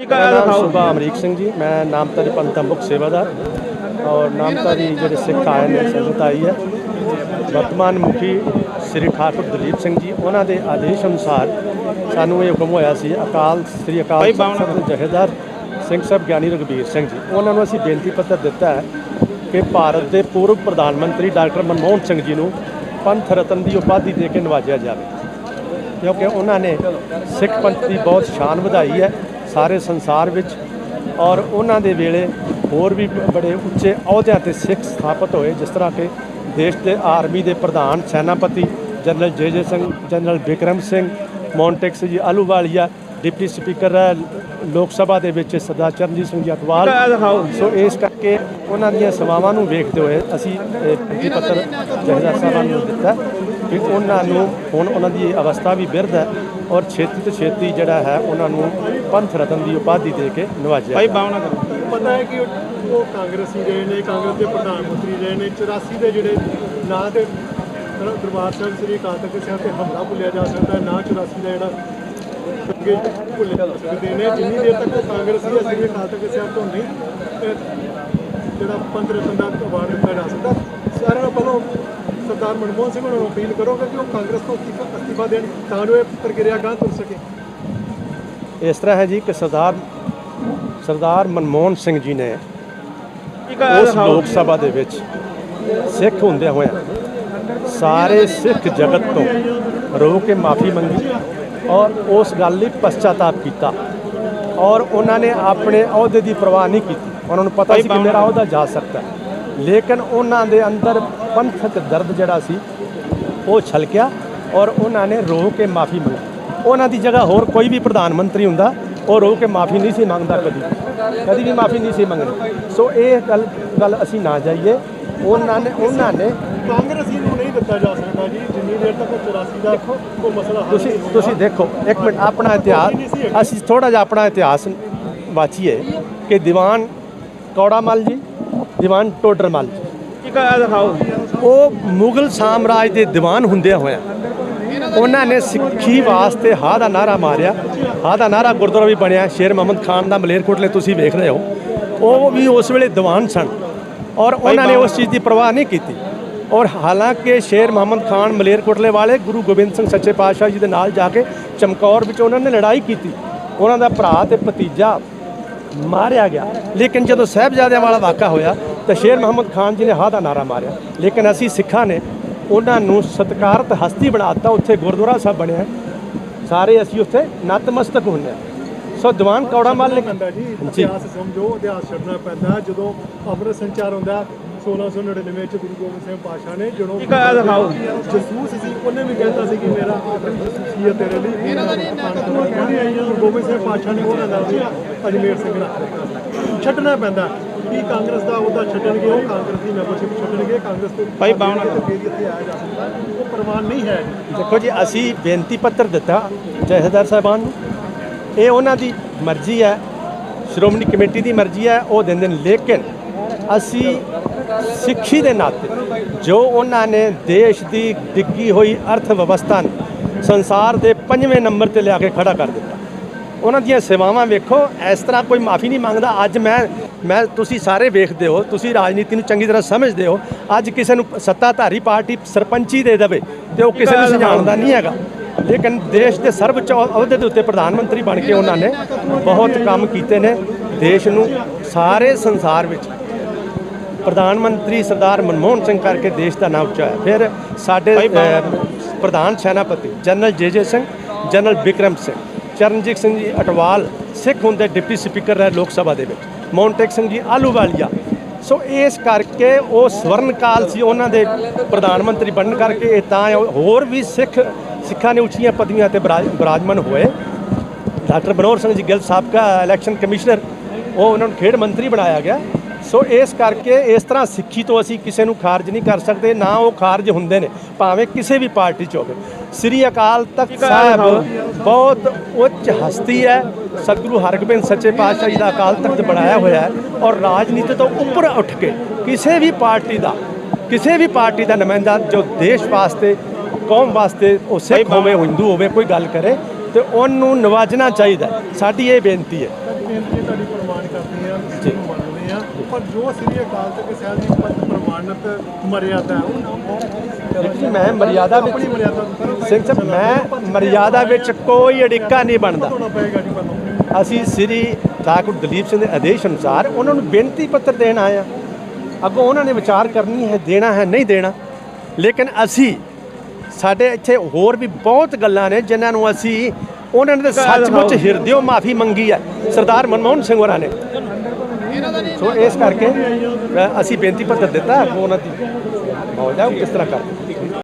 ਮੇਰਾ ਨਾਮ ਸੁਭਾ ਅਮਰੀਕ ਸਿੰਘ ਜੀ ਮੈਂ ਨਾਮਧਾਰੀ ਪੰਥ ਮੁਖ ਸੇਵਾਦਾਰ ਔਰ ਨਾਮਧਾਰੀ ਜਿਹੜੇ ਸਿੱਖ ਆਏ ਨੇ ਸੰਗਤ ਆਈ ਹੈ। ਵਰਤਮਾਨ ਮੁਖੀ ਸ੍ਰੀ ਠਾਕੁਰ ਦਲੀਪ ਸਿੰਘ ਜੀ ਉਹਨਾਂ ਦੇ ਆਦੇਸ਼ ਅਨੁਸਾਰ ਸਾਨੂੰ ਇਹ ਹੁਕਮ ਹੋਇਆ ਸੀ ਅਕਾਲ ਸ੍ਰੀ ਅਕਾਲ ਤਖ਼ਤ ਜਹੇਦਾਰ ਸਿੰਘ ਸਾਹਿਬ ਗਿਆਨੀ ਰਘਬੀਰ ਸਿੰਘ ਜੀ ਉਹਨਾਂ ਨੂੰ ਅਸੀਂ ਬੇਨਤੀ ਪੱਤਰ ਦਿੱਤਾ ਹੈ ਕਿ ਭਾਰਤ ਦੇ ਪੂਰਵ ਪ੍ਰਧਾਨ ਮੰਤਰੀ ਡਾਕਟਰ ਮਨਮੋਹਨ ਸਿੰਘ ਜੀ ਨੂੰ ਪੰਥ ਰਤਨ ਦੀ ਉਪਾਧੀ ਦੇ ਕੇ ਨਵਾਜਿਆ ਜਾਵੇ। ਕਿਉਂਕਿ ਉਹਨਾਂ ਨੇ ਸਿੱਖ ਪੰਥ ਦੀ ਬਹੁਤ ਸ਼ਾਨ ਵਧਾਈ ਹੈ। ਸਾਰੇ ਸੰਸਾਰ ਵਿੱਚ ਔਰ ਉਹਨਾਂ ਦੇ ਵੇਲੇ ਹੋਰ ਵੀ ਬੜੇ ਉੱਚੇ ਅਹੁਦਿਆਂ ਤੇ ਸਿੱਖ ਸਥਾਪਿਤ ਹੋਏ, ਜਿਸ ਤਰ੍ਹਾਂ ਕਿ ਦੇਸ਼ ਦੇ ਆਰਮੀ ਦੇ ਪ੍ਰਧਾਨ, ਸੈਨਾਪਤੀ general J J Singh, general Vikram Singh, Montek ji Ahluwalia deputy speaker ਹੈ, ਲੋਕ ਸਭਾ ਦੇ ਵਿੱਚ ਸਰਦਾਰ ਚਰਨਜੀਤ ਸਿੰਘ ਜੀ ਅਟਵਾਲ। ਸੋ ਇਸ ਕਰਕੇ ਉਹਨਾਂ ਦੀਆਂ ਸੇਵਾਵਾਂ ਨੂੰ ਵੇਖਦੇ ਹੋਏ ਅਸੀਂ, ਇਹ ਪੱਤਰ ਜਹੇਦਾਰ ਸਾਹਿਬਾਨ ਨੂੰ ਦਿੱਤਾ ਕਿ ਉਹਨਾਂ ਨੂੰ ਹੁਣ ਉਹਨਾਂ ਦੀ ਅਵਸਥਾ ਵੀ ਬਿਰਧ ਹੈ। ਔਰ ਛੇਤੀ ਤੋਂ ਛੇਤੀ ਜਿਹੜਾ ਹੈ ਉਹਨਾਂ ਨੂੰ ਪੰਥ ਰਤਨ ਦੀ ਉਪਾਧੀ ਦੇ ਕੇ ਨਵਾਜਿਆ ਭਾਈ। ਬਾਵਨਾ ਕਰੋ ਪਤਾ ਹੈ ਕਿ ਉਹ ਕਾਂਗਰਸੀ ਰਹੇ ਨੇ ਕਾਂਗਰਸ ਦੇ ਪ੍ਰਧਾਨ ਮੰਤਰੀ ਰਹੇ ਨੇ 84 ਦੇ ਜਿਹੜੇ ਨਾਂ ਤੇ ਦਰ- ਦਰਬਾਰ ਸਾਹਿਬ ਸ੍ਰੀ ਅਕਾਲ ਤਖਤ ਸਾਹਿਬ ਤੇ ਹਮਲਾ ਭੁੱਲਿਆ ਜਾ ਸਕਦਾ ਹੈ ਨਾ 84 ਦਾ ਜਿਹੜਾ ਅੱਗੇ ਭੁੱਲੇ ਜਾ ਸਕਦੇ ਨੇ ਜਿੰਨੀ ਦੇਰ ਤੱਕ ਉਹ ਕਾਂਗਰਸੀ ਹੈ ਸ੍ਰੀ ਅਕਾਲ ਤਖਤ ਸਾਹਿਬ ਤੋਂ ਨਹੀਂ ਜਿਹੜਾ ਪੰਥ ਰਤਨ ਦਾ ਅਵਾਰਡ ਦਿੱਤਾ ਜਾ ਸਕਦਾ ਸਾਰਿਆਂ ਨਾਲੋਂ ਪਹਿਲਾਂ ਸਰਦਾਰ ਮਨਮੋਹਨ ਸਿੰਘ ਨੂੰ ਅਪੀਲ ਕਰੋਗੇ ਕਿ ਉਹ ਕਾਂਗਰਸ ਤੋਂ ਅਸਤੀਫਾ ਦੇਣ ਤਾਂ ਜੋ ਇਹ ਪ੍ਰਕਿਰਿਆ ਗਾਂ ਤੁਰ ਸਕੇ। ਇਸ ਤਰ੍ਹਾਂ ਹੈ ਜੀ ਕਿ ਸਰਦਾਰ ਸਰਦਾਰ ਮਨਮੋਹਨ ਸਿੰਘ ਜੀ ਨੇ ਉਸ ਲੋਕ ਸਭਾ ਦੇ ਵਿੱਚ ਸਿੱਖ ਹੁੰਦਿਆਂ ਹੋਇਆਂ ਸਾਰੇ ਸਿੱਖ ਜਗਤ ਤੋਂ ਰੋ ਕੇ ਮਾਫੀ ਮੰਗੀ ਔਰ ਉਸ ਗੱਲ ਲਈ ਪਛਤਾਤਾਪ ਕੀਤਾ ਔਰ ਉਹਨਾਂ ਨੇ ਆਪਣੇ ਅਹੁਦੇ ਦੀ ਪਰਵਾਹ ਨਹੀਂ ਕੀਤੀ। ਉਹਨਾਂ ਨੂੰ ਪਤਾ ਸੀ ਕਿ ਮੇਰਾ ਅਹੁਦਾ ਜਾ ਸਕਦਾ ਹੈ। ਲੇਕਿਨ ਉਹਨਾਂ ਦੇ ਅੰਦਰ ਪੰਥਕ ਦਰਦ ਜਿਹੜਾ ਸੀ ਉਹ ਛਲਕਿਆ ਔਰ ਉਹਨਾਂ ਨੇ ਰੋ ਕੇ ਮਾਫੀ ਮੰਗੀ। ਉਹਨਾਂ ਦੀ ਜਗ੍ਹਾ ਹੋਰ ਕੋਈ ਵੀ ਪ੍ਰਧਾਨ ਮੰਤਰੀ ਹੁੰਦਾ ਉਹ ਰੋ ਕੇ ਮਾਫੀ ਨਹੀਂ ਸੀ ਮੰਗਦਾ ਕਦੀ। ਕਦੀ ਵੀ ਮਾਫੀ ਨਹੀਂ ਸੀ ਮੰਗਣੀ। ਸੋ ਇਹ ਗੱਲ ਗੱਲ ਅਸੀਂ ਨਾ ਜਾਈਏ। ਉਹਨਾਂ ਨੇ ਉਹਨਾਂ ਨੇ ਕਾਂਗਰਸੀ ਨੂੰ ਨਹੀਂ ਦਿੱਤਾ ਜਾ ਸਕਦਾ ਜੀ ਜਿੰਨੀ ਦੇਰ ਤੱਕ ਉਹ 84 ਦਾ ਕੋਈ ਮਸਲਾ ਹੱਲ ਤੁਸੀਂ। ਤੁਸੀਂ ਦੇਖੋ ਇੱਕ ਮਿੰਟ ਆਪਣਾ ਇਤਿਹਾਸ ਅਸੀਂ ਥੋੜਾ ਜਿਹਾ ਆਪਣਾ ਇਤਿਹਾਸ ਵਾਚੀਏ ਕਿ ਦੀਵਾਨ ਕੌੜਾਮਲ ਜੀ ਦੀਵਾਨ ਟੋਡਰਮਲ ਜੀ। ਉਹ ਮੁਗਲ ਸਾਮਰਾਜ ਦੇ ਦੀਵਾਨ ਹੁੰਦਿਆਂ ਹੋਇਆ ਉਹਨਾਂ ਨੇ ਸਿੱਖੀ ਵਾਸਤੇ ਹਾਂ ਦਾ ਨਾਰਾ ਮਾਰਿਆ। ਹਾਂ ਦਾ ਨਾਰਾ ਗੁਰਦੁਆਰਾ ਵੀ ਬਣਿਆ ਸ਼ੇਰ ਮੁਹੰਮਦ ਖਾਨ ਦਾ ਮਲੇਰਕੋਟਲੇ ਤੁਸੀਂ ਵੇਖ ਰਹੇ ਹੋ। ਉਹ ਵੀ ਉਸ ਵੇਲੇ ਦੀਵਾਨ ਸਨ ਔਰ ਉਹਨਾਂ ਨੇ ਉਸ ਚੀਜ਼ ਦੀ ਪਰਵਾਹ ਨਹੀਂ ਕੀਤੀ। ਔਰ ਹਾਲਾਂਕਿ ਸ਼ੇਰ ਮੁਹੰਮਦ ਖਾਨ ਮਲੇਰਕੋਟਲੇ ਵਾਲੇ ਗੁਰੂ ਗੋਬਿੰਦ ਸਿੰਘ ਸੱਚੇ ਪਾਤਸ਼ਾਹ ਜੀ ਦੇ ਨਾਲ ਜਾ ਕੇ ਚਮਕੌਰ ਵਿੱਚ ਉਹਨਾਂ ਨੇ ਲੜਾਈ ਕੀਤੀ। ਉਹਨਾਂ ਦਾ ਭਰਾ ਤੇ ਭਤੀਜਾ ਮਾਰਿਆ ਗਿਆ। ਲੇਕਿਨ ਜਦੋਂ ਸਾਹਿਬਜ਼ਾਦਿਆਂ ਵਾਲਾ ਵਾਕਾ ਹੋਇਆ ਤਾਂ ਸ਼ੇਰ ਮੁਹੰਮਦ ਖਾਨ ਜੀ ਨੇ ਹਾਂ ਦਾ ਨਾਰਾ ਮਾਰਿਆ। ਲੇਕਿਨ ਅਸੀਂ ਸਿੱਖਾਂ ਨੇ ਉਹਨਾਂ ਨੂੰ ਸਤਿਕਾਰਤ ਹਸਤੀ ਬਣਾਤਾ ਉੱਥੇ ਗੁਰਦੁਆਰਾ ਸਾਹਿਬ ਬਣਿਆ। ਸਾਰੇ ਅਸੀਂ ਉੱਥੇ ਨਤਮਸਤਕ ਹੁੰਦੇ ਹਾਂ। ਸੋ ਦੀਵਾਨ ਕੌੜਾ ਮੱਲ ਨੇ ਪੈਂਦਾ ਜੀ ਜੀ ਇਤਿਹਾਸ ਸਮਝੋ ਇਤਿਹਾਸ ਛੱਡਣਾ ਪੈਂਦਾ। ਜਦੋਂ ਅੰਮ੍ਰਿਤ ਸੰਚਾਰ ਹੁੰਦਾ 1699 ਵਿੱਚ ਗੁਰੂ ਗੋਬਿੰਦ ਸਿੰਘ ਪਾਤਸ਼ਾਹ ਨੇ ਜਦੋਂ ਇੱਕ ਆ ਦਿਖਾਓ ਜਸੂਸ ਸੀ ਉਹਨੇ ਵੀ ਕਹਿੰਦਾ ਸੀ ਕਿ ਮੇਰਾ ਜਸੂਸੀਅਤ ਤੇਰੇ ਲਈ ਗੁਰੂ ਗੋਬਿੰਦ ਸਿੰਘ ਪਾਤਸ਼ਾਹ ਨੇ ਉਹਨਾਂ ਅਜਮੇਰ ਸਿੰਘ ਰੱਖ ਦਿੱਤਾ ਛੱਡਣਾ ਪੈਂਦਾ। ਕੀ ਕਾਂਗਰਸ ਦਾ ਉਹਦਾ ਛੱਡਣਗੇ? ਉਹ ਕਾਂਗਰਸ ਦੀ ਮੈਂਬਰਸ਼ਿਪ ਛੱਡਣਗੇ। ਕਾਂਗਰਸ ਤੋਂ ਭਾਈ ਬਾਵਨ ਫਿਰ ਇੱਥੇ ਆਇਆ ਜਾ ਸਕਦਾ ਉਹ ਪ੍ਰਮਾਣ ਨਹੀਂ ਹੈ। ਦੇਖੋ ਜੀ ਅਸੀਂ ਬੇਨਤੀ ਪੱਤਰ ਦਿੱਤਾ ਜਥੇਦਾਰ ਸਾਹਿਬਾਨ ਨੂੰ। ਇਹ ਉਹਨਾਂ ਦੀ ਮਰਜ਼ੀ ਹੈ। ਸ਼੍ਰੋਮਣੀ ਕਮੇਟੀ ਦੀ ਮਰਜ਼ੀ ਹੈ। ਉਹ ਦਿੰਦੇ ਨੇ। ਲੇਕਿਨ ਅਸੀਂ ਸਿੱਖੀ ਦੇ ਨਾਤੇ ਜੋ ਉਹਨਾਂ ਨੇ ਦੇਸ਼ ਦੀ ਡਿੱਗੀ ਹੋਈ ਅਰਥ ਵਿਵਸਥਾ ਨੂੰ ਸੰਸਾਰ ਦੇ ਪੰਜਵੇਂ ਨੰਬਰ ਤੇ ਲਿਆ ਕੇ ਖੜਾ ਕਰ ਦਿੱਤਾ। ਉਹਨਾਂ ਦੀਆਂ ਸੇਵਾਵਾਂ ਵੇਖੋ। ਇਸ ਤਰ੍ਹਾਂ ਕੋਈ ਮਾਫੀ ਨਹੀਂ ਮੰਗਦਾ। ਅੱਜ ਮੈਂ ਮੈਂ ਤੁਸੀਂ ਸਾਰੇ ਵੇਖਦੇ ਹੋ ਤੁਸੀਂ ਰਾਜਨੀਤੀ ਨੂੰ ਚੰਗੀ ਤਰ੍ਹਾਂ ਸਮਝਦੇ ਹੋ ਅੱਜ ਕਿਸੇ ਨੂੰ ਸੱਤਾਧਾਰੀ ਪਾਰਟੀ ਸਰਪੰਚੀ ਦੇ ਦੇਵੇ ਤੇ ਉਹ ਕਿਸੇ ਨੂੰ ਜਾਣਦਾ ਨਹੀਂ ਹੈਗਾ। ਲੇਕਿਨ ਦੇਸ਼ ਦੇ ਸਰਵਉੱਚ ਅਹੁਦੇ ਦੇ ਉੱਤੇ ਪ੍ਰਧਾਨ ਮੰਤਰੀ ਬਣ ਕੇ ਉਹਨਾਂ ਨੇ ਬਹੁਤ ਕੰਮ ਕੀਤੇ ਨੇ। ਦੇਸ਼ ਨੂੰ ਸਾਰੇ ਸੰਸਾਰ ਵਿੱਚ ਪ੍ਰਧਾਨ ਮੰਤਰੀ ਸਰਦਾਰ ਮਨਮੋਹਨ ਸਿੰਘ ਕਰਕੇ ਦੇਸ਼ ਦਾ ਨਾਮ ਉੱਚਾ ਹੈ ਫਿਰ ਸਾਡੇ ਪ੍ਰਧਾਨ ਸੈਨਾਪਤੀ general J J Singh general Vikram Singh Charanjit Singh ji Atwal Sikh ਹੁੰਦੇ ਡਿਪਟੀ ਸਪੀਕਰ ਰਹੇ ਲੋਕ ਸਭਾ ਦੇ ਵਿੱਚ। ਮੌਂਟੇਕ ਸਿੰਘ ਜੀ ਆਲੂਵਾਲੀਆ ਸੋ ਇਸ ਕਰਕੇ ਉਹ ਸਵਰਨ ਕਾਲ ਸੀ, ਉਹਨਾਂ ਦੇ ਪ੍ਰਧਾਨ ਮੰਤਰੀ ਬਣਨ ਕਰਕੇ ਇਹ ਤਾਂ ਹੋਰ ਵੀ ਸਿੱਖ ਸਿੱਖਾਂ ਨੇ ਉੱਚੀਆਂ ਪਦਵੀਆਂ ਤੇ ਬਿਰਾਜ- ਬਿਰਾਜਮਾਨ ਹੋਏ। ਡਾਕਟਰ ਬਨੋਰ ਸਿੰਘ ਜੀ ਗਿੱਲ ਸਾਬਕਾ ਇਲੈਕਸ਼ਨ ਕਮਿਸ਼ਨਰ, ਉਹ ਉਹਨਾਂ ਨੂੰ ਖੇਡ ਮੰਤਰੀ ਬਣਾਇਆ ਗਿਆ। ਸੋ ਇਸ ਕਰਕੇ ਇਸ ਤਰ੍ਹਾਂ ਸਿੱਖੀ ਤੋਂ ਅਸੀਂ ਕਿਸੇ ਨੂੰ ਖਾਰਜ ਨਹੀਂ ਕਰ ਸਕਦੇ ਨਾ ਉਹ ਖਾਰਜ ਹੁੰਦੇ ਨੇ ਭਾਵੇਂ ਕਿਸੇ ਵੀ ਪਾਰਟੀ 'ਚ ਹੋਵੇ ਸ੍ਰੀ ਅਕਾਲ ਤਖਤ ਸਾਹਿਬ ਬਹੁਤ ਉੱਚ ਹਸਤੀ ਹੈ ਸਤਿਗੁਰੂ ਹਰਗੋਬਿੰਦ ਸੱਚੇ ਪਾਤਸ਼ਾਹ ਜੀ ਦਾ ਅਕਾਲ ਤਖਤ ਬਣਾਇਆ ਹੋਇਆ ਹੈ ਔਰ ਰਾਜਨੀਤੀ ਤੋਂ ਉੱਪਰ ਉੱਠ ਕੇ ਕਿਸੇ ਵੀ ਪਾਰਟੀ ਦਾ ਕਿਸੇ ਵੀ ਪਾਰਟੀ ਦਾ ਨੁਮਾਇੰਦਾ ਜੋ ਦੇਸ਼ ਵਾਸਤੇ ਕੌਮ ਵਾਸਤੇ ਉਹ ਸਿੱਖ ਹੋਵੇ ਹਿੰਦੂ ਹੋਵੇ ਕੋਈ ਗੱਲ ਕਰੇ ਤੇ ਉਹਨੂੰ ਨਵਾਜਣਾ ਚਾਹੀਦਾ। ਸਾਡੀ ਇਹ ਬੇਨਤੀ ਹੈ ਬੇਨਤੀ ਤੁਹਾਡੀ ਪ੍ਰਮਾਣ ਕਰਦੇ ਆ ਜੀ। ਪਰ ਜੋ ਸ੍ਰੀ ਅਕਾਲ ਤਖਤ ਸਾਹਿਬ ਦੀ ਪ੍ਰਮਾਣਿਤ ਮਰਿਆਦਾ ਉਹ ਜੀ ਮੈਂ ਮਰਿਆਦਾ ਆਪਣੀ ਵਿੱਚ ਮਰਿਆਦਾ ਨੂੰ ਸਰ ਸਿੰਘ ਸਾਹਿਬ ਮੈਂ ਮਰਿਆਦਾ ਵਿੱਚ ਕੋਈ ਅੜਿੱਕਾ ਨਹੀਂ ਬਣਦਾ। ਅਸੀਂ ਸ੍ਰੀ ਠਾਕੁਰ ਦਲੀਪ ਸਿੰਘ ਦੇ ਆਦੇਸ਼ ਅਨੁਸਾਰ ਉਹਨਾਂ ਨੂੰ ਬੇਨਤੀ ਪੱਤਰ ਦੇਣ ਆਏ ਹਾਂ। ਅੱਗੋਂ ਉਹਨਾਂ ਨੇ ਵਿਚਾਰ ਕਰਨੀ ਹੈ ਦੇਣਾ ਹੈ ਨਹੀਂ ਦੇਣਾ। ਲੇਕਿਨ ਅਸੀਂ ਸਾਡੇ ਇੱਥੇ ਹੋਰ ਵੀ ਬਹੁਤ ਗੱਲਾਂ ਨੇ ਜਿਨ੍ਹਾਂ ਨੂੰ ਅਸੀਂ ਉਹਨਾਂ ਨੇ ਸੱਚਮੁੱਚ ਹਿਰਦਿਓ ਮਾਫੀ ਮੰਗੀ ਹੈ। ਸਰਦਾਰ ਮਨਮੋਹਨ ਸਿੰਘ ਹੋਰਾਂ ਨੇ। ਸੋ ਇਸ ਕਰਕੇ ਅਸੀਂ ਬੇਨਤੀ ਪੱਤਰ ਦਿੱਤਾ ਉਹਨਾਂ ਦੀ ਮੌਜਾ ਕਿਸ ਤਰ੍ਹਾਂ ਕਰਦੇ?